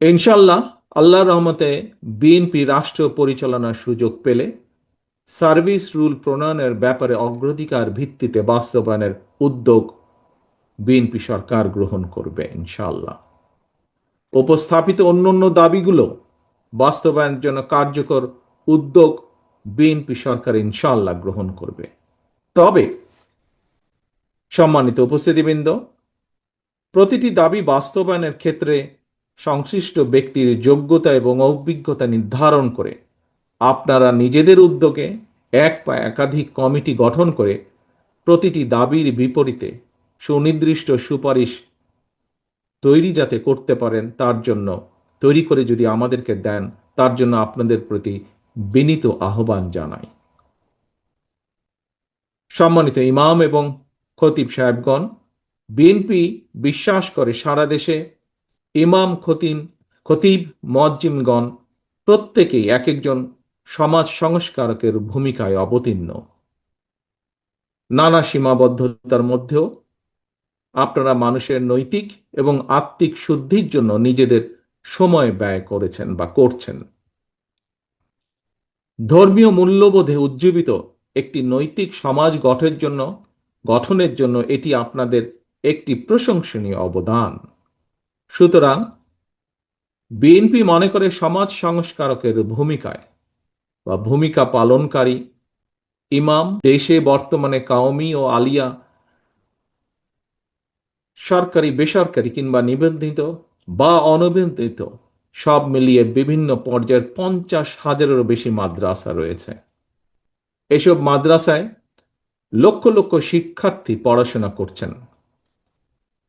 ইনশাল্লাহ আল্লাহর রহমতে বিএনপি রাষ্ট্র পরিচালনার সুযোগ পেলে সার্ভিস রুল প্রণয়নের ব্যাপারে অগ্রাধিকার ভিত্তিতে বাস্তবায়নের উদ্যোগ বিএনপি সরকার গ্রহণ করবে ইনশাল্লাহ উপস্থাপিত অন্যান্য দাবিগুলো বাস্তবায়নের জন্য কার্যকর উদ্যোগ বিএনপি সরকার ইনশাল্লাহ গ্রহণ করবে। তবে সম্মানিত উপস্থিতিবৃন্দ, প্রতিটি দাবি বাস্তবায়নের ক্ষেত্রে সংশ্লিষ্ট ব্যক্তির যোগ্যতা এবং অভিজ্ঞতা নির্ধারণ করে আপনারা নিজেদের উদ্যোগে এক বা একাধিক কমিটি গঠন করে প্রতিটি দাবির বিপরীতে সুনির্দিষ্ট সুপারিশ তৈরি যাতে করতে পারেন, তার জন্য, তৈরি করে যদি আমাদেরকে দেন, তার জন্য আপনাদের প্রতি বিনীত আহ্বান জানাই। সম্মানিত ইমাম এবং খতিব সাহেবগণ, বিএনপি বিশ্বাস করে সারা দেশে ইমাম খতিন খতিব মজ্জিমগণ প্রত্যেকেই এক একজন সমাজ সংস্কারকের ভূমিকায় অবতীর্ণ। নানা সীমাবদ্ধতার মধ্যেও আপনারা মানুষের নৈতিক এবং আত্মিক শুদ্ধির জন্য নিজেদের সময় ব্যয় করেছেন বা করছেন। ধর্মীয় মূল্যবোধে উজ্জীবিত একটি নৈতিক সমাজ গঠনের জন্য গঠনের জন্য এটি আপনাদের একটি প্রশংসনীয় অবদান। সুতরাং বিএনপি মনে করে সমাজ সংস্কারকের ভূমিকায় বা ভূমিকা পালনকারী ইমাম, দেশে বর্তমানে কাওমি ও আলিয়া সরকারি, বেসরকারি কিংবা নিবন্ধিত বা অনিবন্ধিত সব মিলিয়ে বিভিন্ন পর্যায়ের পঞ্চাশ হাজারেরও বেশি মাদ্রাসা রয়েছে। এসব মাদ্রাসায় লক্ষ লক্ষ শিক্ষার্থী পড়াশোনা করছেন।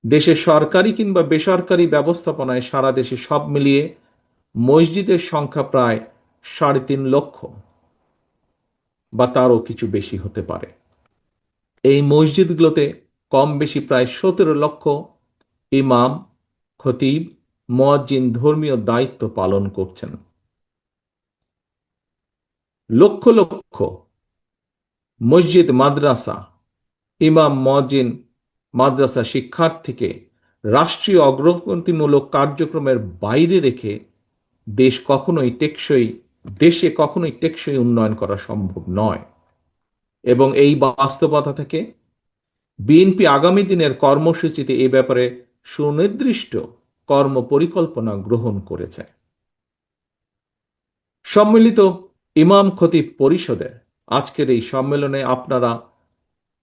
দেশে সরকারি কিংবা বেসরকারি ব্যবস্থাপনায় সারা দেশে সব মিলিয়ে মসজিদের সংখ্যা প্রায় সাড়ে তিন লক্ষ, বা তারও কিছু বেশি হতে পারে। এই মসজিদগুলোতে কম বেশি প্রায় সতেরো লক্ষ ইমাম, খতিব, মুয়াজ্জিন ধর্মীয় দায়িত্ব পালন করছেন। লক্ষ লক্ষ মসজিদ, মাদ্রাসা, ইমাম, মুয়াজ্জিন মাদ্রাসা শিক্ষার্থীকে রাষ্ট্রীয় অগ্রগতিমূলক কার্যক্রমের বাইরে রেখে দেশ কখনোই টেকসই, দেশে কখনোই টেকসই উন্নয়ন করা সম্ভব নয়। এবং এই বাস্তবতা থেকে বিএনপি আগামী দিনের কর্মসূচিতে এ ব্যাপারে সুনির্দিষ্ট কর্ম পরিকল্পনা গ্রহণ করেছে। সম্মিলিত ইমাম খতিব পরিষদে আজকের এই সম্মেলনে আপনারা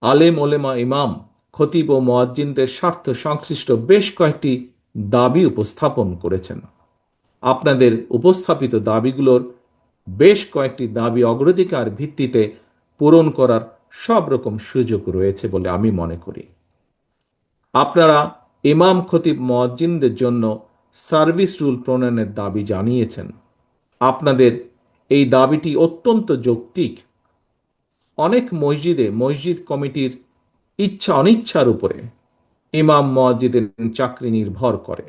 আলেম ওলেমা ইমাম খতিব ও মোয়াজ্জিনদের স্বার্থ সংশ্লিষ্ট বেশ কয়েকটি দাবি উপস্থাপন করেছেন। আপনাদের উপস্থাপিত দাবিগুলোর বেশ কয়েকটি দাবি অগ্রাধিকার ভিত্তিতে পূরণ করার সব রকম সুযোগ রয়েছে বলে আমি মনে করি। আপনারা ইমাম খতিব মোয়াজ্জিনদের জন্য সার্ভিস রুল প্রণয়নের দাবি জানিয়েছেন। আপনাদের এই দাবিটি অত্যন্ত যৌক্তিক। অনেক মসজিদে মসজিদ কমিটির ইচ্ছা অনিচ্ছার উপরে ইমাম মসজিদের চাকরি নির্ভর করে।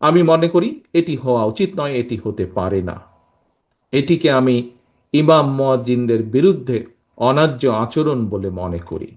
আমি মনে করি এটি হওয়া উচিত নয়, এটি হতে পারে না। এটিকে আমি ইমাম মজিনদের বিরুদ্ধে অনার্য আচরণ বলে মনে করি।